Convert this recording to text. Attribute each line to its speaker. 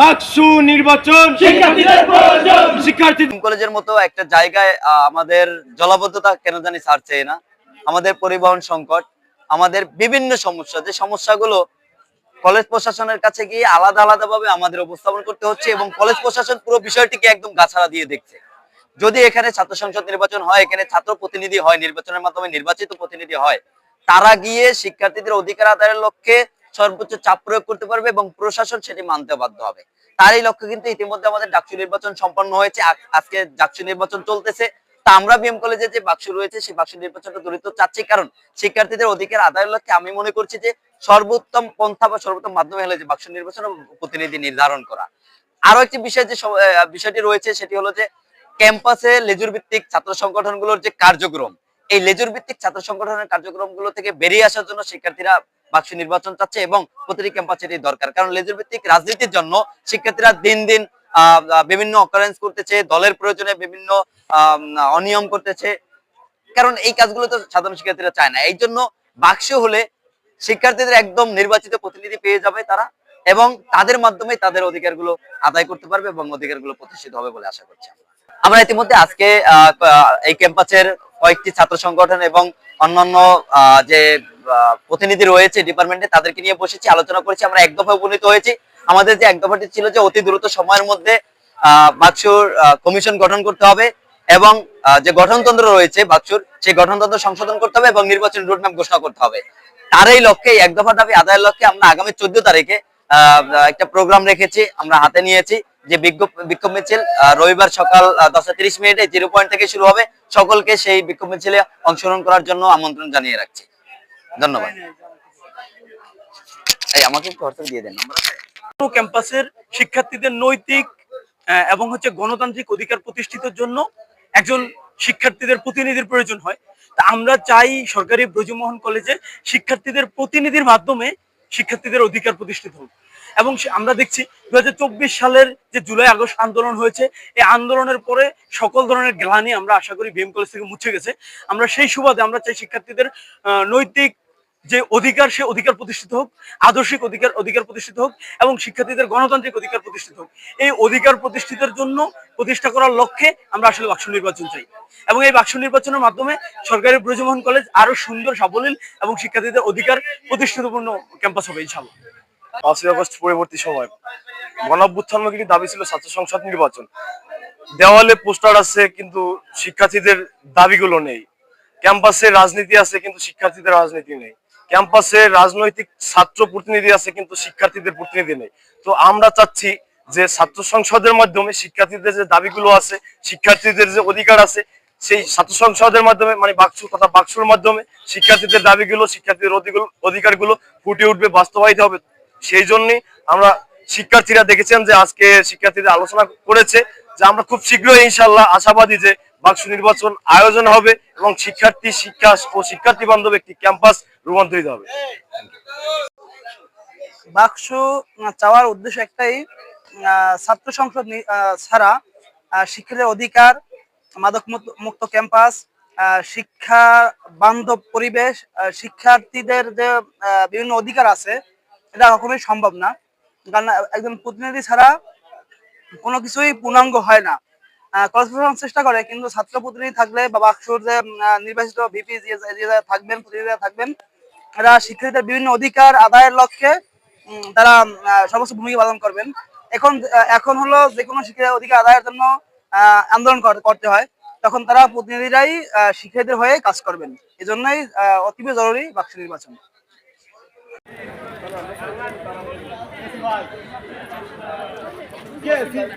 Speaker 1: বাকসু নির্বাচন। শিক্ষার্থী
Speaker 2: কলেজের মতো একটা জায়গায় আমাদের জলাবদ্ধতা কেন জানি ছাড়ছে না। আমাদের পরিবহন সংকট আমাদের বিভিন্ন সমস্যা। যে সমস্যাগুলো কলেজ প্রশাসনের কাছে গিয়ে আলাদা আলাদা ভাবে আমাদের উপস্থাপন করতে হচ্ছে এবং কলেজ প্রশাসন পুরো বিষয়টিকে একদম গাছাড়া দিয়ে দেখছে। যদি এখানে ছাত্র সংসদ নির্বাচন হয় এখানে ছাত্র প্রতিনিধি হয় নির্বাচনের মাধ্যমে নির্বাচিত প্রতিনিধি হয় তারা গিয়ে শিক্ষার্থীদের অধিকার আদায়ের লক্ষ্যে সর্বোচ্চ চাপ প্রয়োগ করতে পারবে এবং প্রশাসন সেটি মানতে বাধ্য হবে। তারই লক্ষ্যে কিন্তু ইতিমধ্যে আমাদের ডাকসু নির্বাচন সম্পন্ন হয়েছে। আজকে ডাকসু নির্বাচন চলতেছে। তা আমরা বিএম কলেজে যে বাক্স রয়েছে, সেই বাক্স নির্বাচনটা চাচ্ছি। কারণ শিক্ষার্থীদের অধিকার আদায়ের লক্ষ্যে আমি মনে করছি যে সর্বোত্তম পন্থা বা সর্বোত্তম মাধ্যমে যে বাক্স নির্বাচন প্রতিনিধি নির্ধারণ করা। আরও একটি বিষয় যে বিষয়টি রয়েছে, সেটি হলো যে ক্যাম্পাসে লেজুর ভিত্তিক ছাত্র সংগঠনগুলোর যে কার্যক্রম, এই লেজুর ভিত্তিক ছাত্র সংগঠনের কার্যক্রমগুলো থেকে বেরিয়ে আসার জন্য শিক্ষার্থীরা বাক্স নির্বাচন চাচ্ছে এবং প্রতিটি ক্যাম্পাসে এটি দরকার। কারণ লেজুর ভিত্তিক রাজনীতির জন্য শিক্ষার্থীরা দিন দিন বিভিন্ন অকারেন্স করতেছে, দলের প্রয়োজনে বিভিন্ন অনিয়ম করতেছে। কারণ এই কাজগুলো তো সাধারণ শিক্ষার্থীরা চায় না। এই জন্য বাক্স হলে শিক্ষার্থীদের একদম নির্বাচিত প্রতিনিধি পেয়ে যাবে তারা এবং তাদের মাধ্যমে তাদের অধিকারগুলো আদায় করতে পারবে এবং অধিকারগুলো প্রতিষ্ঠিত হবে বলে আশা করছি আমরা। ইতিমধ্যে আজকে এই ক্যাম্পাসের কয়েকটি ছাত্র সংগঠন এবং অন্যান্য যে প্রতিনিধি রয়েছে ডিপার্টমেন্টে তাদেরকে নিয়ে বসেছি, আলোচনা করেছি, আমরা এক দফায় উপনীত হয়েছি। আমাদের যে এক দফাটি ছিল যে অতি দ্রুত সময়ের মধ্যে বাক্সুর কমিশন গঠন করতে হবে এবং যে গঠনতন্ত্র রয়েছে বাক্সুর, সেই গঠনতন্ত্র সংশোধন করতে হবে এবং নির্বাচন রোডম্যাপ ঘোষণা করতে হবে। তার এই লক্ষ্যে, এক দফা দাবি, আদায়ের লক্ষ্যে আমরা আগামী চোদ্দ তারিখে একটা প্রোগ্রাম রেখেছি, আমরা হাতে নিয়েছি। যে বিক্ষোভ মিছিল রবিবার সকাল দশটা তিরিশ মিনিটে জিরো পয়েন্ট থেকে শুরু হবে। সকলকে সেই বিক্ষোভ মিছিলে অংশগ্রহণ করার জন্য আমন্ত্রণ জানিয়ে রাখছি। ধন্যবাদ।
Speaker 3: এবং হচ্ছে গণতান্ত্রিক অধিকার জন্য একজন শিক্ষার্থীদের প্রতিনিধির প্রয়োজন হয়। তা আমরা চাই সরকারি কলেজে শিক্ষার্থীদের প্রতিনিধির মাধ্যমে শিক্ষার্থীদের অধিকার প্রতিষ্ঠিত হোক। এবং আমরা দেখছি দু হাজার চব্বিশ সালের যে জুলাই আগস্ট আন্দোলন হয়েছে, এই আন্দোলনের পরে সকল ধরনের গ্লানি আমরা আশা করি বিএম কলেজ থেকে মুছে গেছে। আমরা সেই সুবাদে আমরা চাই শিক্ষার্থীদের নৈতিক যে অধিকার, সে অধিকার প্রতিষ্ঠিত হোক, আদর্শিক অধিকার অধিকার প্রতিষ্ঠিত হোক এবং শিক্ষার্থীদের গণতান্ত্রিক অধিকার প্রতিষ্ঠিত হোক। এই অধিকার প্রতিষ্ঠিতের জন্য প্রতিষ্ঠা করার লক্ষ্যে আমরা আসলে বাক্স নির্বাচন চাই। এবং এই বাক্স নির্বাচনের মাধ্যমে সরকারি ব্রজমোহন কলেজ আরও সুন্দর, সাবলীল এবং শিক্ষার্থীদের অধিকার প্রতিষ্ঠিতপূর্ণ ক্যাম্পাস হবে ইনশাল্লাহ
Speaker 4: পাঁচই আগস্ট পরবর্তী সময়। গণঅভ্যুত্থানমুখী দাবি ছিল ছাত্র সংসদ নির্বাচন? দেওয়ালে পোস্টার আছে, কিন্তু শিক্ষার্থীদের দাবিগুলো নেই। ক্যাম্পাসে রাজনীতি আছে, কিন্তু শিক্ষার্থীদের রাজনীতি নেই। ক্যাম্পাসে রাজনৈতিক ছাত্র প্রতিনিধি আছে, কিন্তু শিক্ষার্থীদের প্রতিনিধি নেই। তো আমরা চাচ্ছি যে ছাত্র সংসদের মাধ্যমে শিক্ষার্থীদের যে দাবিগুলো আছে, শিক্ষার্থীদের যে অধিকার আছে, সেই ছাত্র সংসদের মাধ্যমে মানে বাক্স তথা বাক্সর মাধ্যমে শিক্ষার্থীদের দাবিগুলো, শিক্ষার্থীদের অধিকারগুলো ফুটে উঠবে, বাস্তবায়িত হবে। সেই জন্যই আমরা শিক্ষার্থীরা দেখেছেন যে আজকে শিক্ষার্থীদের আলোচনা করেছে যে আমরা খুব শীঘ্রই ইনশাল্লাহ আশাবাদী যে বাক্স নির্বাচন আয়োজন হবে এবং শিক্ষার্থী শিক্ষা ও শিক্ষার্থী বান্ধব একটি ক্যাম্পাস রূপান্তরিত হবে।
Speaker 5: বাক্স চাওয়ার উদ্দেশ্য একটাই ছাত্র সংসদ ছাড়া আহ, শিক্ষার্থীর অধিকার মাদক মুক্ত- ক্যাম্পাস শিক্ষা বান্ধব পরিবেশ শিক্ষার্থীদের যে বিভিন্ন অধিকার আছে এটা কখনোই সম্ভব না। কারণ একজন প্রতিনিধি ছাড়া কোনো কিছুই পূর্ণাঙ্গ হয় না। কলেজ প্রশাসন চেষ্টা করে কিন্তু ছাত্র প্রতিনিধি থাকলে বা বাক্সর যে নির্বাচিত ভিপি থাকবেন প্রতিনিধিরা থাকবেন এরা শিক্ষার্থীদের বিভিন্ন অধিকার আদায়ের লক্ষ্যে তারা সর্বোচ্চ ভূমিকা পালন করবেন। এখন এখন হলো যে কোনো শিক্ষার অধিকার আদায়ের জন্য আন্দোলন কর- করতে হয়। তখন তারা প্রতিনিধিরাই শিক্ষার্থীদের হয়ে কাজ করবেন। এই জন্যই আহ, অতীব জরুরি বাক্স নির্বাচন। Yes,